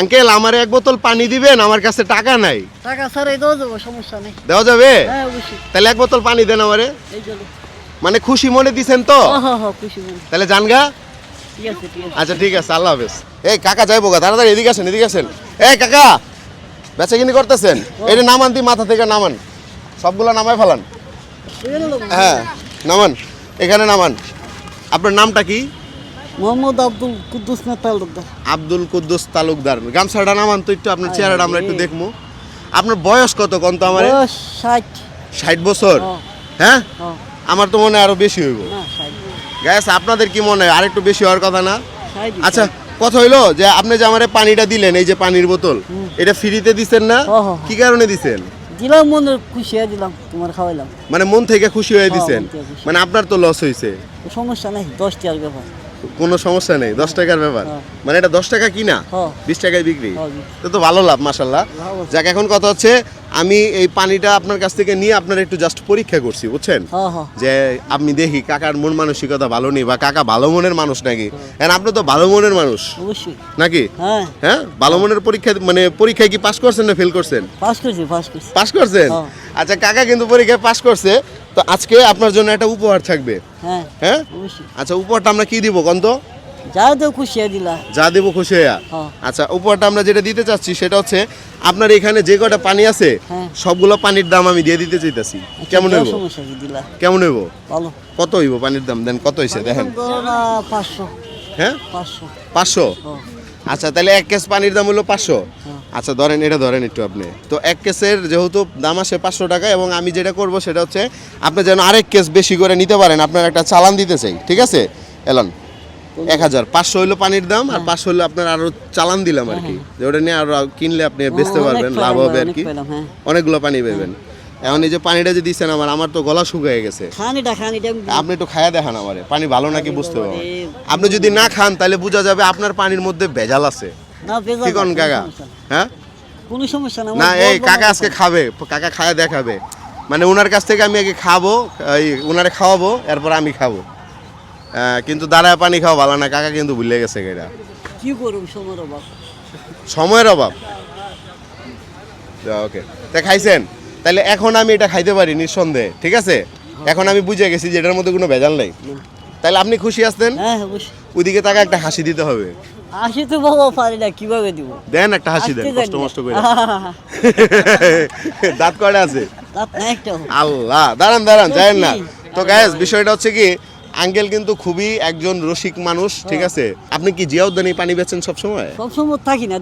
Uncle আমার এক বোতল পানি দিবেন আমার কাছে টাকা নাই। টাকা স্যার এই দেওয়া যাব সমস্যা নেই। দেওয়া যাবে? হ্যাঁ অবশ্যই। তাহলে এক বোতল পানি দেন আমারে। এই চলো মানে খুশি মনে দিছেন তো? হ হ হ খুশি মনে। তাহলে জানগা আচ্ছা ঠিক আছে আল্লাহ হাফেজ। এই কাকা যাইবো গা তাড়াতাড়ি এদিকে আসেন এদিকে আসেন। এই কাকা বেচা কিনি করতেছেন এটা নামান দি মাথা থেকে নামান। সবগুলো নামায় ফেলান। হ্যাঁ নামান এখানে নামান। আপনার নামটা কি? মোহাম্মদ আব্দুল কুদ্দুস মেতালদার আব্দুল কুদ্দুস তালুকদার। গামছাটা নামান তো একটু আপনার চেহারাটা আমরা একটু দেখব। আপনার বয়স কত কোন তো আমার? ষাট। ষাট বছর? হ্যাঁ। আমার তো মনে হয় আরও বেশি হইব। গ্যাস আপনাদের কি মনে হয় আরেকটু বেশি হওয়ার কথা না? আচ্ছা কথা হইল যে আপনি যে আমারে পানিটা দিলেন এই যে পানির বোতল এটা ফ্রিতে দিছেন না? হ, হ, হ। কি কারণে দিছেন? দিলাম মনে খুশি হয়ে দিলাম তোমার খাওয়াইলাম। মানে মন থেকে খুশি হয়ে দিছেন? মন। মানে আপনার তো লস হয়েছে সমস্যা নেই দশ টাকার ব্যাপার। কোনো সমস্যা নেই দশ টাকার ব্যাপার। হ্যাঁ। মানে এটা দশ টাকা কিনা? হ্যাঁ। বিশ টাকায় বিক্রি। হ্যাঁ, তো তো ভালো লাভ মাসাল্লাহ যাক এখন কথা হচ্ছে আমি এই পানিটা আপনার কাছ থেকে নিয়ে আপনার একটু জাস্ট পরীক্ষা করছি বুঝছেন? যে আমি দেখি কাকার মন মানসিকতা ভালো নেই বা কাকা ভালো মনের মানুষ নাকি? এখন আপনি তো ভালো মনের মানুষ। নাকি? হ্যাঁ। হ্যাঁ? ভালো মনের পরীক্ষা মানে পরীক্ষায় কি পাশ করছেন না ফেল করছেন? পাস করছি পাস করছি। পাশ করছেন? হ্যাঁ। আচ্ছা কাকা কিন্তু পরীক্ষায় পাশ করছে তো আজকে আপনার জন্য একটা উপহার থাকবে। হ্যাঁ হ্যাঁ? আচ্ছা উপহারটা আমরা কি দিব কন্ত যা তো খুশি দিলা। যা দেবো খুশি হ্যাঁ। আচ্ছা উপহারটা আমরা যেটা দিতে চাচ্ছি সেটা হচ্ছে আপনার এখানে যে কটা পানি আছে হ্যাঁ। সবগুলো পানির দাম আমি দিয়ে দিতে চাইতেছি। কেমন আচ্ছা, হইব? সমস্যা কি দিলা? কেমন হইব? ভালো কত হইব পানির দাম? দেন কত হয়েছে দেখেন। ধরো না পাঁচশো। হ্যাঁ? পাঁচশো। পাঁচশো? হ আচ্ছা তাহলে এক কেস পানির দাম হলো পাঁচশো। হ্যাঁ। আচ্ছা ধরেন এটা ধরেন একটু আপনি। তো এক কেসের যেহেতু দাম আসে পাঁচশো টাকা এবং আমি যেটা করব সেটা হচ্ছে আপনি যেন আরেক কেস বেশি করে নিতে পারেন আপনার একটা চালান দিতে চাই ঠিক আছে? এলন এক হাজার। পাঁচশো হইল পানির দাম আর পাঁচশো হইল আপনার আরও চালান দিলাম আর কি। যে ওটা নিয়ে আরও কিনলে আপনি বেচতে পারবেন লাভ হবে আর কি। হ্যাঁ। অনেকগুলো পানি পাবেন এখন এই যে পানিটা যে দিচ্ছেন আমার আমার তো গলা শুকিয়ে গেছে। আপনি একটু খায়া দেখান আমারে পানি ভালো নাকি বুঝতে পারবেন? আপনি যদি না খান তাহলে বোঝা যাবে আপনার পানির মধ্যে ভেজাল আছে। না বেজাল কি কোন কাকা? হ্যাঁ? কোনো সমস্যা না না এই কাকা আজকে খাবে কাকা খায়া দেখাবে। মানে ওনার কাছ থেকে আমি আগে খাব এই ওনারে খাওয়াবো এরপর আমি খাব। কিন্তু দাঁড়ায় পানি খাওয়া ভালো না কাকা কিন্তু ভুলে গেছে এটা কি করব সময়ের অভাব। সময়ের অভাব? ওকে। তা খাইছেন? তাহলে এখন আমি এটা খাইতে পারি নিঃসন্দেহে ঠিক আছে? এখন আমি বুঝে গেছি যে এটার মধ্যে কোনো ভেজাল নেই। তাহলে আপনি খুশি আসতেন হ্যাঁ ওইদিকে তাকে একটা হাসি দিতে হবে। আসি তো বাবা পারি না কীভাবে দিব? দেন একটা হাসি দেন কষ্ট মষ্ট করে। দাঁত কয়টা আছে। আল্লাহ দাঁড়ান দাঁড়ান যায়েন না। তো গ্যাস বিষয়টা হচ্ছে কি আঙ্কেল কিন্তু খুবই একজন রসিক মানুষ ঠিক আছে? আপনি কি জিয়াউদ্দানি পানি বেচেন সবসময়? সবসময় থাকি না